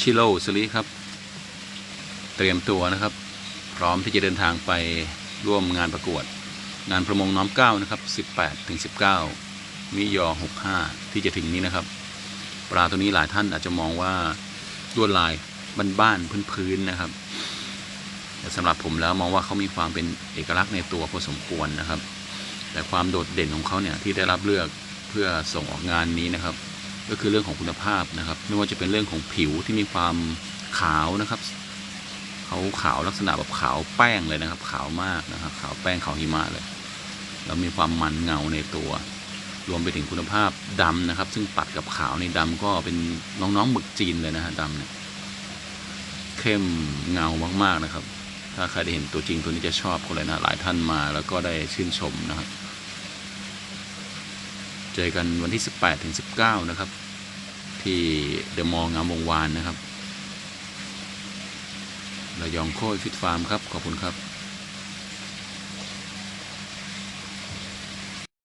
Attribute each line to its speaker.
Speaker 1: ชิโร่สลิครับ เตรียมตัวนะครับ พร้อมที่จะเดินทางไปร่วมงานประกวด งานประมงน้อมเก้านะครับ 18ถึง19 มิยอ 65 ที่จะถึงนี้นะครับ ปลาตัวนี้หลายท่านอาจจะมองว่าลวดลายบ้านๆพื้นๆนะครับแต่สำหรับผมแล้วมองว่าเขามีความเป็นเอกลักษณ์ในตัวพอสมควรนะครับ แต่ความโดดเด่นของเขาเนี่ยที่ได้รับเลือกเพื่อส่งออกงานนี้นะครับ ก็คือเรื่องของคุณภาพนะครับ ไม่ว่าจะเป็นเรื่องของผิวที่มีความขาวนะครับเขาขาวลักษณะแบบขาวแป้งเลยนะครับ ขาวมากนะครับ ขาวแป้งขาวหิมะเลยแล้วมีความมันเงาในตัว รวมไปถึงคุณภาพดำนะครับ ซึ่งตัดกับขาวในดำก็เป็นน้องๆหมึกจีนเลยนะฮะดำเนี่ยเข้มเงามากๆนะครับ ถ้าใครได้เห็นตัวจริงตัวนี้จะชอบคนเลยนะหลายท่านมาแล้วก็ได้ชื่นชมนะครับ เจอกันวันที่ 18ถึง19 นะครับ ที่เดอะมอลล์งามวงวานนะครับระยองโค้ยฟิตฟาร์มครับ ขอบคุณครับ